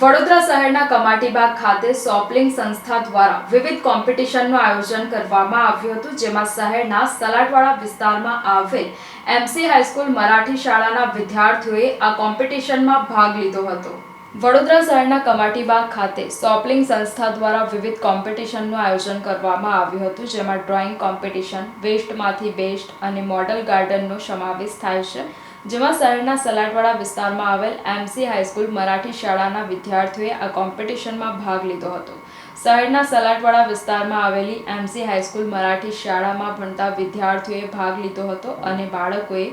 વડોદરા શહેરના કમાટીબાગ ખાતે સોપલિંગ સંસ્થા દ્વારા વિવિધ કોમ્પિટિશનનું આયોજન કરવામાં આવ્યું હતું, જેમાં શહેરના સલાટવાડા વિસ્તારમાં આવેલ એમસી હાઈસ્કૂલ મરાઠી શાળાના વિદ્યાર્થીઓએ આ કોમ્પિટિશનમાં ભાગ લીધો હતો. વડોદરા શહેરના કમાટીબાગ ખાતે સોપલિંગ સંસ્થા દ્વારા વિવિધ કોમ્પિટિશનનું આયોજન કરવામાં આવ્યું હતું, જેમાં ડ્રોઈંગ કોમ્પિટિશન, વેસ્ટમાંથી બેસ્ટ અને મોડલ ગાર્ડનનો સમાવેશ થાય છે. જેમાં શહેરના સલાટવાડા વિસ્તારમાં આવેલ એમસી હાઈસ્કૂલ મરાઠી શાળાના વિદ્યાર્થીઓએ આ કોમ્પિટિશનમાં ભાગ લીધો હતો. શહેરના સલાટવાડા વિસ્તારમાં આવેલી એમસી હાઈસ્કૂલ મરાઠી શાળામાં ભણતા વિદ્યાર્થીઓએ ભાગ લીધો હતો અને બાળકોએ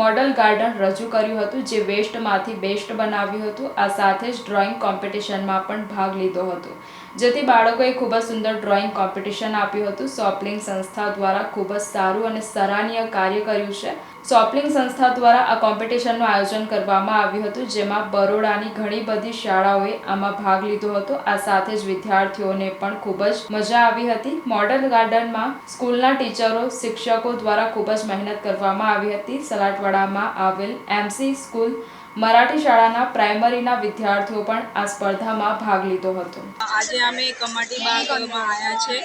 મોડલ ગાર્ડન રજૂ કર્યું હતું જે વેસ્ટમાંથી બેસ્ટ બનાવ્યું હતું. આ સાથે જ ડ્રોઈંગ કોમ્પિટિશનમાં પણ ભાગ લીધો હતો. જેથી બાળકોએ ખૂબ જ સુંદર ડ્રોઈંગ કોમ્પિટિશન આપ્યું હતું. સોપલિંગ સંસ્થા દ્વારા ખૂબ જ સારું અને સરાહનીય કાર્ય કર્યું છે. સોપલિંગ સંસ્થા દ્વારા આ કોમ્પિટિશનનું આયોજન કરવામાં આવ્યું હતું, જેમાં બરોડાની ઘણી બધી શાળાઓએ આમાં ભાગ લીધો હતો. આ સાથે જ વિદ્યાર્થીઓને પણ ખૂબ જ મજા આવી હતી. મોડલ ગાર્ડનમાં સ્કૂલના ટીચરો શિક્ષકો દ્વારા ખૂબ જ મહેનત કરવામાં આવી હતી. સલાટવાડામાં આવેલ એમસી સ્કૂલ મરાઠી શાળાના પ્રાઇમરીના વિદ્યાર્થીઓ પણ આ સ્પર્ધામાં ભાગ લીધો હતો. આજે અમે કમાટી બાગમાં આવ્યા છે.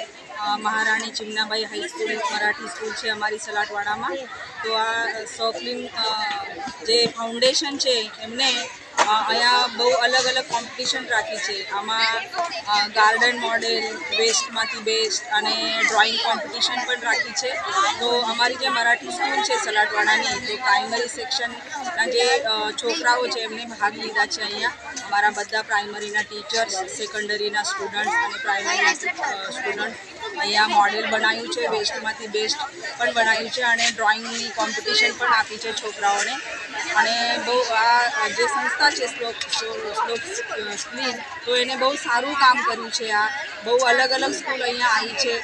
મહારાણી ચિમનાબાઈ હાઈસ્કૂલ મરાઠી સ્કૂલ છે અમારી સલાટવાડામાં. તો આ સોફલિંગ જે ફાઉન્ડેશન છે એમને અહીંયા બહુ અલગ અલગ કોમ્પિટિશન રાખી છે. આમાં ગાર્ડન મોડેલ વેસ્ટમાંથી બેસ્ટ અને ડ્રોઈંગ કોમ્પિટિશન પણ રાખી છે. તો અમારી જે મરાઠી સ્કૂલ છે સલાટવાડાની, તો પ્રાઇમરી સેક્શનના જે છોકરાઓ છે એમને ભાગ લીધા છે અહીંયા. અમારા બધા પ્રાઇમરીના ટીચર્સ સેકન્ડરીના સ્ટુડન્ટ્સ અને પ્રાઇમરીના સ્ટુડન્ટ અહીંયા મોડેલ બનાવ્યું છે, વેસ્ટમાંથી બેસ્ટ પણ બનાવ્યું છે અને ડ્રોઈંગની કોમ્પિટિશન પણ આપી છે છોકરાઓને. અને બહુ આ જે સંસ્થા છે શ્લોક શ્લોક સ્ક્લીન તો એને બહુ સારું કામ કર્યું છે આ. બહુ અલગ અલગ સ્કૂલ અહીંયા આવી છે.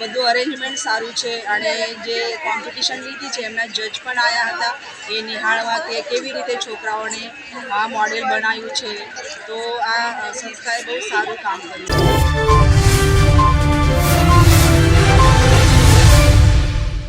બધું અરેન્જમેન્ટ સારું છે અને જે કોમ્પિટિશન લીધી છે, એમના જજ પણ આવ્યા હતા. એ નિહાળવા કે કેવી રીતે છોકરાઓને આ મોડેલ બનાવ્યું છે. તો આ સંસ્થાએ બહુ સારું કામ કર્યું છે.